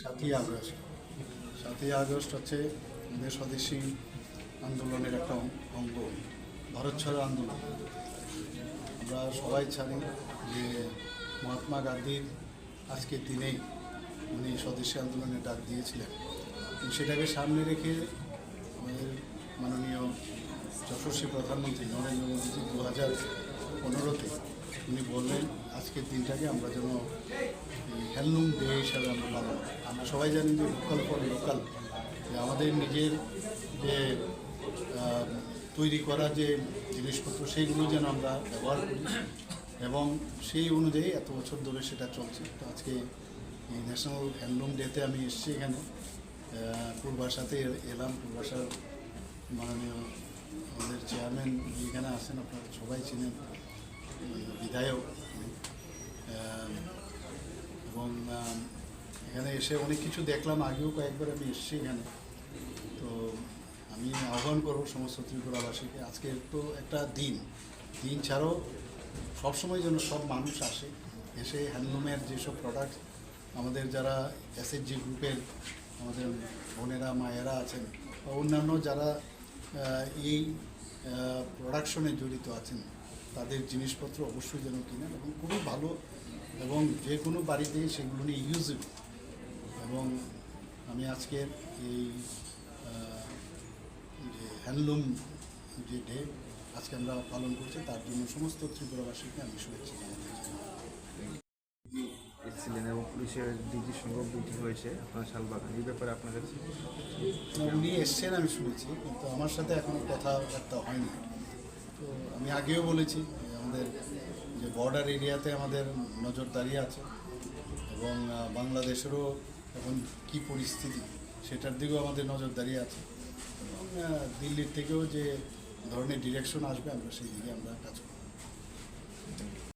সাতই আগস্ট। সাতই আগস্ট হচ্ছে আমাদের স্বদেশী আন্দোলনের একটা অঙ্গ। ভারত ছাড়ো আন্দোলন। আমরা সবাই জানি যে মহাত্মা গান্ধীর আজকের দিনেই উনি স্বদেশী আন্দোলনের ডাক দিয়েছিলেন। সেটাকে সামনে রেখে আমাদের মাননীয় যশস্বী প্রধানমন্ত্রী নরেন্দ্র মোদীজি দু হাজার পনেরোতে উনি বললেন, আজকের দিনটাকে আমরা যেন এই হ্যান্ডলুম ডে হিসাবে আমরা পালন আমরা সবাই জানি যে লোকাল ফর লোকাল যে আমাদের নিজের যে তৈরি করা যে জিনিসপত্র সেইগুলো যেন আমরা ব্যবহার করি। এবং সেই অনুযায়ী এত বছর ধরে সেটা চলছে। তো আজকে এই ন্যাশনাল হ্যান্ডলুম ডেতে আমি এসেছি এখানে। আহ, পূর্বাশাতে এলাম। পূর্বাশার মাননীয় আমাদের চেয়ারম্যান এখানে আছেন আপনারা সবাই চিনেন বিধায়ক। এবং এখানে এসে অনেক কিছু দেখলাম, আগেও কয়েকবার আমি এসেছি এখানে। তো আমি আহ্বান করব সমস্ত ত্রিপুরাবাসীকে আজকের তো একটা দিন। দিন ছাড়াও সবসময় যেন সব মানুষ আসে, এসে হ্যান্ডলুমের যেসব প্রোডাক্ট আমাদের যারা এসএসজি গ্রুপের আমাদের বোনেরা, মায়েরা আছেন বা অন্যান্য যারা এই প্রোডাকশনে জড়িত আছেন তাদের জিনিসপত্র অবশ্যই যেন কিনেন এবং খুবই ভালো এবং যে কোনো বাড়িতেই সেগুলো নিয়ে ইউজেবল এবং আমি আজকের এই যে হ্যান্ডলুম যে ডে আজকে আমরা পালন করছি তার জন্য সমস্ত ত্রিপুরাবাসীকে আমি শুভেচ্ছা এসেছিলেন এবং পুলিশের ডিজির সঙ্গে মিটিং হয়েছে। আপনার শালবাগান এই ব্যাপারে আপনার কাছে না, উনি এসছেন আমি শুনেছি কিন্তু আমার সাথে এখনও কথাবার্তা হয়নি। তো আমি আগেও বলেছি, আমাদের যে বর্ডার এরিয়াতে আমাদের নজরদারি আছে এবং বাংলাদেশেরও এখন কি পরিস্থিতি সেটার দিকেও আমাদের নজরদারি আছে। এবং দিল্লির থেকেও যে ধরনের ডিরেকশন আসবে, আমরা সেই দিকে আমরা কাজ করব।